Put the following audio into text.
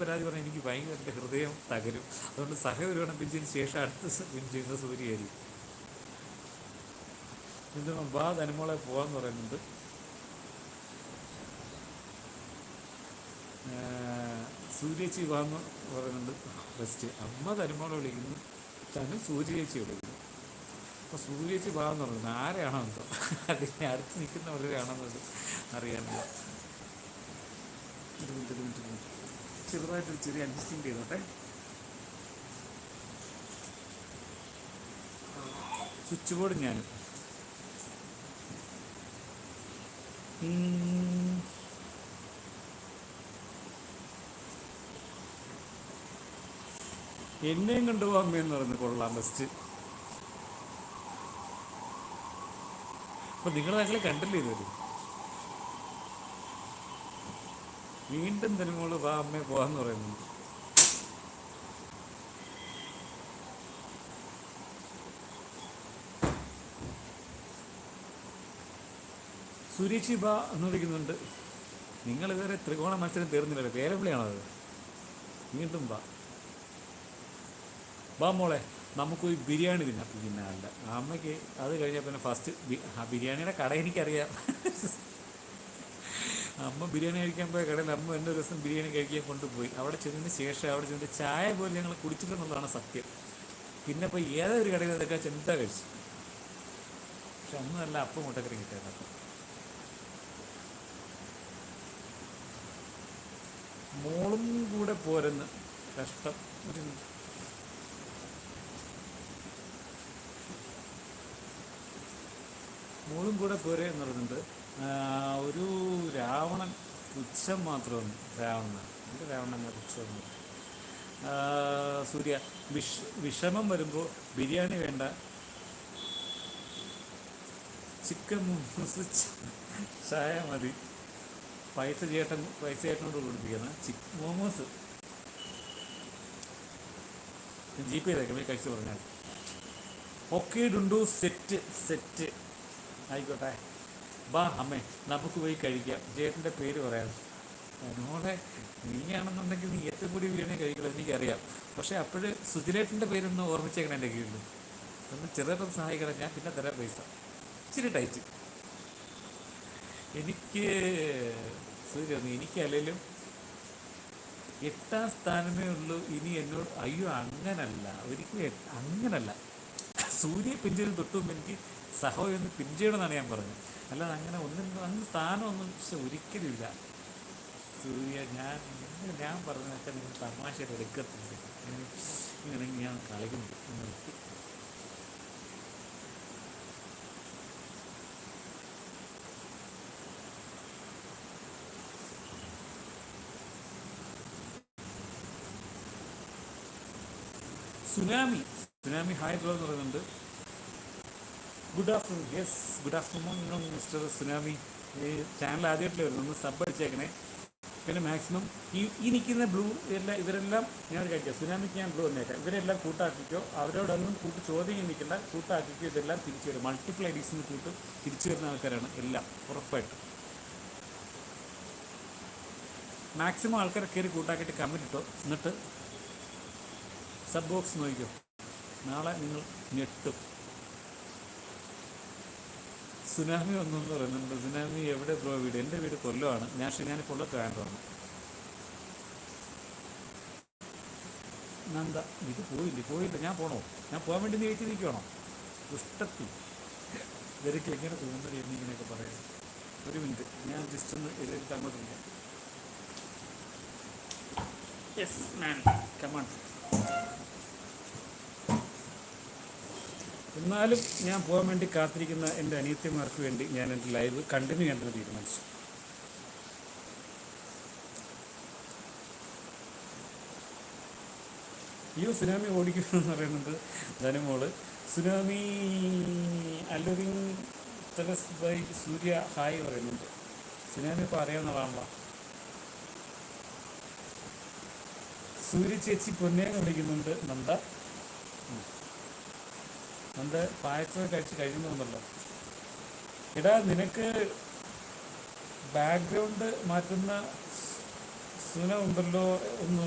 പരാതി പറഞ്ഞാൽ എനിക്ക് ഭയങ്കര എന്റെ ഹൃദയം തകരും. അതുകൊണ്ട് സഹ ഒരുവണം പിഞ്ചിന് ശേഷം അടുത്ത പിൻ ചെയ്യുന്ന സൂര്യയായിരിക്കും എന്തും ബാ ധനുമോളെ പോകാന്ന് പറയുന്നുണ്ട്. സൂര്യേച്ചി വാന്ന് പറയുന്നുണ്ട്. ഫസ്റ്റ് അമ്മ ധനുമോളെ വിളിക്കുന്നു. തന്നെ സൂര്യേച്ചി വിളിക്കുന്നു. അപ്പോൾ സൂര്യേച്ചി വാന്ന് പറയുന്നത് ആരെയാണോ എന്തോ? അതിനെ അടുത്ത് നിൽക്കുന്നവരെയാണെന്നത് അറിയാനില്ല. ഒരു മിനിറ്റ് ഒരു മിനിറ്റ് ഒരു മിനിറ്റ് ചെറുതായിട്ട് ഒരു ചെറിയ അഡ്ജസ്റ്റിംഗ് ചെയ്തോട്ടെ. സ്വിച്ച് ബോർഡ് ഞാനും. എന്നെയും കൊണ്ടുപോകാൻ അമ്മയെന്ന് പറയുന്നത് കൊള്ളാം ബെസ്റ്റ് അപ്പൊ നിങ്ങളുടെ നാട്ടിലെ കണ്ടില്ലേ ഇതുവരെ? വീണ്ടും തിരുമോൾ വാ അമ്മേ പോവാന്ന് പറയുന്നുണ്ട്. സുരേഷി ബാ എന്ന് വിളിക്കുന്നുണ്ട്. നിങ്ങൾ ഇതുവരെ ത്രികോണ മത്സരം തീർന്നില്ലല്ലോ പേരപ്പിളിയാണോ അത് വീണ്ടും ബാ ബാ മോളെ നമുക്കൊരു ബിരിയാണി തിന്നാം. പിന്നെ അല്ല. അമ്മയ്ക്ക് അത് കഴിഞ്ഞാൽ പിന്നെ ഫസ്റ്റ് ബിരിയാണിയുടെ കട എനിക്കറിയാം. അമ്മ ബിരിയാണി കഴിക്കാൻ പോയ കടയിൽ അമ്മ എന്റെ ദിവസം ബിരിയാണി കഴിക്കാൻ കൊണ്ടുപോയി. അവിടെ ചെന്നതിന് ശേഷം അവിടെ ചെന്നിട്ട് ചായ പോലും ഞങ്ങൾ കുടിച്ചില്ലെന്നുള്ളതാണ് സത്യം. പിന്നെ ഇപ്പോൾ ഏതൊരു കടയിൽ നിന്നൊക്കെ ചിന്ത കഴിച്ചു പക്ഷെ അന്ന് നല്ല അപ്പം മുട്ടക്കറി കിട്ടിയത്. മോളും കൂടെ പോരെന്ന് കഷ്ടം ഒരു മിനിറ്റ്. മോളും കൂടെ പോരെ എന്ന് പറയുന്നുണ്ട് ഒരു രാവണൻ പുച്ഛം മാത്രമാണ് രാവണൻ. ഒരു രാവണൻ പുച്ഛം സൂര്യ വിഷ വിഷമം വരുമ്പോൾ ബിരിയാണി വേണ്ട. ചിക്കൻ ചായ മതി. പൈസ ചേട്ടൻ പൈസ ചേട്ടനോട് കൊടുപ്പിക്കുന്ന ചിക്ക് മോമോസ്. ജി പേ കഴിച്ചു പറഞ്ഞാൽ ഒക്കെ ഡുണ്ടു സെറ്റ് സെറ്റ്. ആയിക്കോട്ടെ. ബാ അമ്മേ നമുക്ക് പോയി കഴിക്കാം. ജേട്ടന്റെ പേര് പറയാം. മോളെ നീയാണെന്നുണ്ടെങ്കിൽ നീ ഏറ്റവും കൂടി ബിരിയാണി കഴിക്കണം എനിക്കറിയാം. പക്ഷേ അപ്പോഴ് സുജിലേട്ടന്റെ പേരൊന്ന് ഓർമ്മിച്ചേക്കണം എന്റെ കീഴിൽ. ഒന്ന് ചെറുതായിട്ട് സഹായിക്കണം ഞാൻ പിന്നെ തരാം പൈസ. ഇച്ചിരി ടൈറ്റ് എനിക്ക് സൂര്യ എനിക്കല്ലെങ്കിലും എട്ടാം സ്ഥാനമേ ഉള്ളൂ ഇനി എന്നോട് അയ്യോ അങ്ങനല്ല. ഒരിക്കലും അങ്ങനല്ല. സൂര്യ പിഞ്ചിൽ തൊട്ടും എനിക്ക് സഹോ എന്ന് ചെയ്യണമെന്നാണ് ഞാൻ പറഞ്ഞത്. അല്ലാതെ അങ്ങനെ ഒന്നും അന്ന് സ്ഥാനമൊന്നും ഒരിക്കലുമില്ല. സൂര്യ ഞാൻ ഞാൻ പറഞ്ഞു വെച്ചാൽ നിങ്ങൾ തമാശയായിട്ട് എടുക്കത്തില്ല. ഇങ്ങനെ ഞാൻ കളിക്കുന്നു. സുനാമി സുനാമി ഹായ് ബ്രോ എന്ന് പറയുന്നുണ്ട്. Good afternoon yes good afternoon mister tsunami ഈ ചാനൽ ആദ്യമായിട്ടില്ല വരുന്നത്? ഒന്ന് സബ് അടിച്ചേക്കണേ. പിന്നെ മാക്സിമം ഈ ഈ നിൽക്കുന്ന ബ്ലൂ എല്ലാം ഇവരെല്ലാം ഞാൻ കഴിക്കാം സുനാമിക്ക് ഞാൻ ബ്ലൂ വന്നേക്കാം ഇവരെല്ലാം കൂട്ടാക്കിക്കോ. അവരോടൊന്നും കൂട്ട് ചോദ്യം നിൽക്കണ്ട കൂട്ടാക്കിക്കോ. ഇതെല്ലാം തിരിച്ചു വരും. മൾട്ടിപ്പിൾ ഐഡീസിന് കൂട്ടും തിരിച്ചു വരുന്ന ആൾക്കാരാണ് എല്ലാം ഉറപ്പായിട്ടും. മാക്സിമം ആൾക്കാരെ കയറി കൂട്ടാക്കിയിട്ട് കമന്റ് ഇട്ടോ. എന്നിട്ട് സബ് ബോക്സ് നോക്കിക്കോ. നാളെ നിങ്ങൾ ഞെട്ടും. സുനാമി ഒന്നും പറയുന്നുണ്ട്. സുനാമി എവിടെ ബ്രോ? വീട്? എന്റെ വീട് കൊല്ലമാണ് ഞാൻ ഞാൻ കൊല്ലത്ത് വേണ്ടതാണ് നന്ദ ഇത് പോയില്ല? പോയില്ല. ഞാൻ പോണോ? ഞാൻ പോകാൻ വേണ്ടി നീ വെച്ചിരിക്കണോ ഇഷ്ടത്തിൽ ഇവർക്ക് എങ്ങനെ തോന്നുന്നത് എന്നിങ്ങനെയൊക്കെ പറയാം. ഒരു മിനിറ്റ്. ഞാൻ ജസ്റ്റ് ഒന്ന് ഇതിലേക്ക് അങ്ങോട്ടില്ല യെസ് മാൻ കമാൺ എന്നാലും ഞാൻ പോകാൻ വേണ്ടി കാത്തിരിക്കുന്ന എന്റെ അനിയത്തിമാർക്ക് വേണ്ടി ഞാൻ എന്റെ ലൈവ് കണ്ടിന്യൂ ചെയ്യാൻ തീരുമാനിച്ചു. അയ്യോ സുനാമി ഓടിക്കുന്നു എന്ന് പറയുന്നത് ധനമോൾ സുനാമി അല്ലൊരു ബൈ സൂര്യ ഹായ് പറയുന്നുണ്ട്. സുനാമി ഇപ്പോൾ അറിയാവുന്നതാണല്ലോ സൂര്യ ചേച്ചി പൊന്നേന്ന് വിളിക്കുന്നുണ്ട് നന്ദ. നന്ദ പായസം കഴിച്ച് കഴിയുന്നുണ്ടല്ലോ എടാ നിനക്ക് ബാക്ക്ഗ്രൗണ്ട് മാറ്റുന്ന സുന ഉണ്ടല്ലോ ഒന്ന്